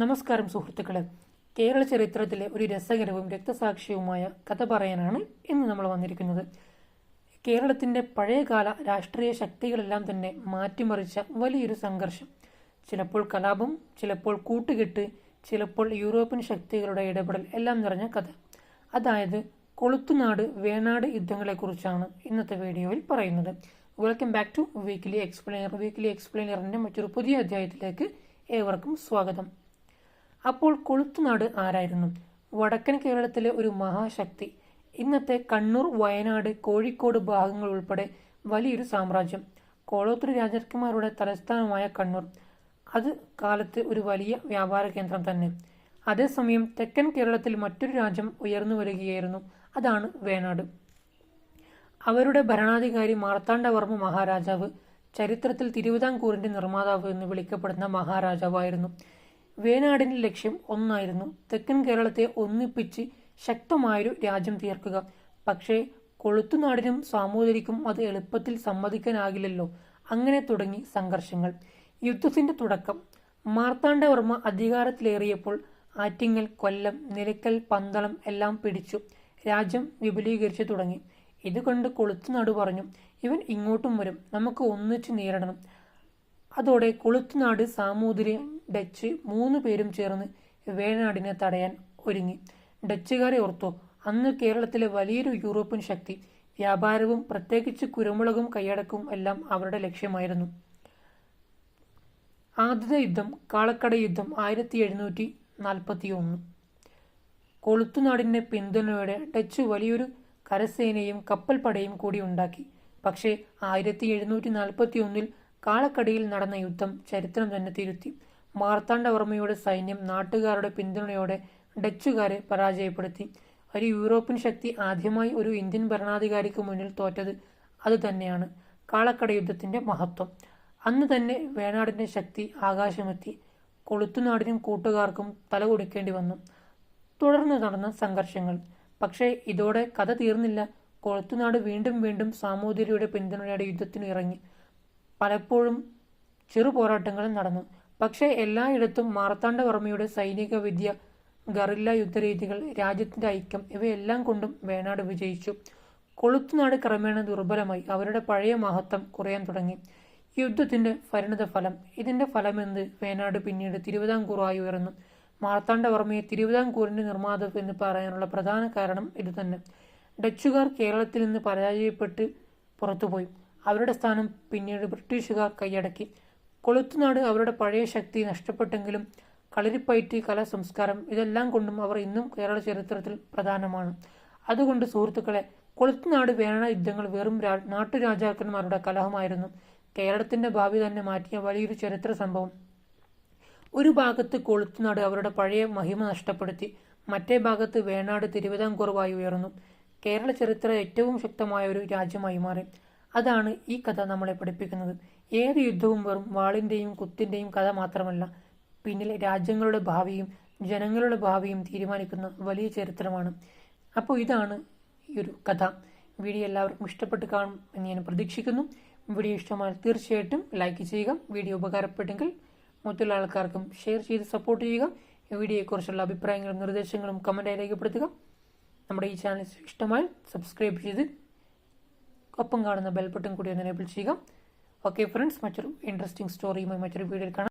നമസ്കാരം സുഹൃത്തുക്കളെ. കേരള ചരിത്രത്തിലെ ഒരു രസകരവും രക്തസാക്ഷിയുമായ കഥ പറയാനാണ് ഇന്ന് നമ്മൾ വന്നിരിക്കുന്നത്. കേരളത്തിന്റെ പഴയകാല രാഷ്ട്രീയ ശക്തികളെല്ലാം തന്നെ മാറ്റിമറിച്ച വലിയൊരു സംഘർഷം. ചിലപ്പോൾ കലാപം ചിലപ്പോൾ കൂട്ടുകെട്ട് ചിലപ്പോൾ യൂറോപ്യൻ ശക്തികളുടെ ഇടപെടൽ എല്ലാം നിറഞ്ഞ കഥ. അതായത് കൊളുത്തുനാട് വേണാട് യുദ്ധങ്ങളെക്കുറിച്ചാണ് ഇന്നത്തെ വീഡിയോയിൽ പറയുന്നത്. Welcome back to weekly explainer weekly എക്സ്പ്ലെയിനറിന്റെ മറ്റൊരു പുതിയ അധ്യായത്തിലേക്ക് ഏവർക്കും സ്വാഗതം. അപ്പോൾ കൊളുത്തുനാട് ആരായിരുന്നു? വടക്കൻ കേരളത്തിലെ ഒരു മഹാശക്തി. ഇന്നത്തെ കണ്ണൂർ വയനാട് കോഴിക്കോട് ഭാഗങ്ങൾ ഉൾപ്പെടെ വലിയൊരു സാമ്രാജ്യം. കോളോത്തൂർ രാജാക്കന്മാരുടെ തലസ്ഥാനമായ കണ്ണൂർ. അത് കാലത്ത് ഒരു വലിയ വ്യാപാര കേന്ദ്രം തന്നെ. അതേസമയം തെക്കൻ കേരളത്തിൽ മറ്റൊരു രാജ്യം ഉയർന്നു വരികയായിരുന്നു. അതാണ് വയനാട് അവരുടെ ഭരണാധികാരി മാർത്താണ്ഡവർമ്മ മഹാരാജാവ് ചരിത്രത്തിൽ തിരുവിതാംകൂറിന്റെ നിർമ്മാതാവ് എന്ന് വിളിക്കപ്പെടുന്ന മഹാരാജാവായിരുന്നു. വേനാടിന്റെ ലക്ഷ്യം ഒന്നായിരുന്നു തെക്കൻ കേരളത്തെ ഒന്നിപ്പിച്ച് ശക്തമായൊരു രാജ്യം തീർക്കുക. പക്ഷേ കൊളുത്തുനാടിനും സാമൂതിരിക്കും അത് എളുപ്പത്തിൽ സമ്മതിക്കാനാകില്ലല്ലോ. അങ്ങനെ തുടങ്ങി സംഘർഷങ്ങൾ. യുദ്ധത്തിന്റെ തുടക്കം. മാർത്താണ്ഡവർമ്മ അധികാരത്തിലേറിയപ്പോൾ ആറ്റിങ്ങൽ കൊല്ലം നിലയ്ക്കൽ പന്തളം എല്ലാം പിടിച്ചു. രാജ്യം വിപുലീകരിച്ചു തുടങ്ങി. ഇതുകൊണ്ട് കൊളുത്തുനാട് പറഞ്ഞു ഇവൻ ഇങ്ങോട്ടും വരും. നമുക്ക് ഒന്നിച്ച് നേരിടണം. അതോടെ കൊളുത്തുനാട് സാമൂതിരി ഡച്ച് മൂന്ന് പേരും ചേർന്ന് വേണാടിനെ തടയാൻ ഒരുങ്ങി. ഡച്ചുകാരെ ഓർത്തു അന്ന് കേരളത്തിലെ വലിയൊരു യൂറോപ്യൻ ശക്തി വ്യാപാരവും പ്രത്യേകിച്ച് കുരുമുളകും കൈയടക്കും എല്ലാം അവരുടെ ലക്ഷ്യമായിരുന്നു. ആദ്യത്തെ യുദ്ധം കാളക്കട യുദ്ധം ആയിരത്തി എഴുന്നൂറ്റി നാൽപ്പത്തി ഒന്ന് കൊളുത്തുനാടിന്റെ പിന്തുണയോടെ ഡച്ച് വലിയൊരു കരസേനയും കപ്പൽപ്പടയും കൂടി ഉണ്ടാക്കി. പക്ഷേ ആയിരത്തി എഴുന്നൂറ്റി നാൽപ്പത്തി ഒന്നിൽ കാളക്കടയിൽ നടന്ന യുദ്ധം ചരിത്രം തന്നെ തിരുത്തി. മാർത്താണ്ഡവർമ്മയുടെ സൈന്യം നാട്ടുകാരുടെ പിന്തുണയോടെ ഡച്ചുകാരെ പരാജയപ്പെടുത്തി. ഒരു യൂറോപ്യൻ ശക്തി ആദ്യമായി ഒരു ഇന്ത്യൻ ഭരണാധികാരിക്ക് മുന്നിൽ തോറ്റത് അത് തന്നെയാണ്. കാളക്കട യുദ്ധത്തിന്റെ മഹത്വം. അന്ന് തന്നെ വേണാടിന്റെ ശക്തി ആകാശമെത്തി. കൊളുത്തുനാടിനും കൂട്ടുകാർക്കും തല കൊടുക്കേണ്ടി വന്നു. തുടർന്ന് നടന്ന സംഘർഷങ്ങൾ. പക്ഷേ ഇതോടെ കഥ തീർന്നില്ല. കൊളുത്തുനാട് വീണ്ടും വീണ്ടും സാമൂതിരിയുടെ പിന്തുണയോടെ യുദ്ധത്തിന് ഇറങ്ങി പലപ്പോഴും ചെറു പോരാട്ടങ്ങളും നടന്നു. പക്ഷേ എല്ലായിടത്തും മാർത്താണ്ഡവർമ്മയുടെ സൈനിക വിദ്യ ഗറില്ല യുദ്ധരീതികൾ രാജ്യത്തിന്റെ ഐക്യം ഇവയെല്ലാം കൊണ്ടും വേണാട് വിജയിച്ചു. കൊളുത്തുനാട് ക്രമേണ ദുർബലമായി. അവരുടെ പഴയ മഹത്വം കുറയാൻ തുടങ്ങി. യുദ്ധത്തിന്റെ പരിണത ഫലം ഇതിന്റെ ഫലമെന്ത്? വേണാട് പിന്നീട് തിരുവിതാംകൂറായി ഉയർന്നു. മാർത്താണ്ഡവർമ്മയെ തിരുവിതാംകൂറിന്റെ നിർമ്മാതാവ് എന്ന് പറയാനുള്ള പ്രധാന കാരണം ഇതുതന്നെ. ഡച്ചുകാർ കേരളത്തിൽ നിന്ന് പരാജയപ്പെട്ട് പുറത്തുപോയി. അവരുടെ സ്ഥാനം പിന്നീട് ബ്രിട്ടീഷുകാർ കൈയടക്കി. കൊളുത്തുനാട് അവരുടെ പഴയ ശക്തി നഷ്ടപ്പെട്ടെങ്കിലും കളരിപ്പയറ്റ് കല സംസ്കാരം ഇതെല്ലാം കൊണ്ടും അവർ ഇന്നും കേരള ചരിത്രത്തിൽ പ്രധാനമാണ്. അതുകൊണ്ട് സുഹൃത്തുക്കളെ കൊളുത്തുനാട് വേണ യുദ്ധങ്ങൾ വെറും നാട്ടുരാജാക്കന്മാരുടെ കലഹമായിരുന്നു. കേരളത്തിന്റെ ഭാവി തന്നെ മാറ്റിയ വലിയൊരു ചരിത്ര സംഭവം. ഒരു ഭാഗത്ത് കൊളുത്തുനാട് അവരുടെ പഴയ മഹിമ നഷ്ടപ്പെടുത്തി മറ്റേ ഭാഗത്ത് വേണാട് തിരുവിതാംകൂറുവായി ഉയർന്നു. കേരള ചരിത്ര ഏറ്റവും ശക്തമായ ഒരു രാജ്യമായി മാറി. അതാണ് ഈ കഥ നമ്മളെ പഠിപ്പിക്കുന്നത്. ഏത് യുദ്ധവും വെറും വാളിന്റെയും കുത്തിന്റെയും കഥ മാത്രമല്ല പിന്നിൽ രാജ്യങ്ങളുടെ ഭാവിയും ജനങ്ങളുടെ ഭാവിയും തീരുമാനിക്കുന്ന വലിയ ചരിത്രമാണ്. അപ്പോൾ ഇതാണ് ഈ ഒരു കഥ. വീഡിയോ എല്ലാവർക്കും ഇഷ്ടപ്പെട്ട് കാണും എന്ന് ഞാൻ പ്രതീക്ഷിക്കുന്നു. വീഡിയോ ഇഷ്ടമായാൽ തീർച്ചയായിട്ടും ലൈക്ക് ചെയ്യുക വീഡിയോ ഉപകാരപ്പെട്ടെങ്കിൽ മറ്റുള്ള ആൾക്കാർക്കും ഷെയർ ചെയ്ത് സപ്പോർട്ട് ചെയ്യുക വീഡിയോയെക്കുറിച്ചുള്ള അഭിപ്രായങ്ങളും നിർദ്ദേശങ്ങളും കമന്റായി രേഖപ്പെടുത്തുക. നമ്മുടെ ഈ ചാനൽ ഇഷ്ടമായാൽ സബ്സ്ക്രൈബ് ചെയ്ത് ഒപ്പം കാണുന്ന ബെൽ ബട്ടൺ കൂടി ഒന്ന് എനേബിൾ ചെയ്യുക. ഓക്കെ ഫ്രണ്ട്സ് മറ്റൊരു ഇൻട്രസ്റ്റിംഗ് സ്റ്റോറിയുമായി മറ്റൊരു വീഡിയോയിൽ കാണാം.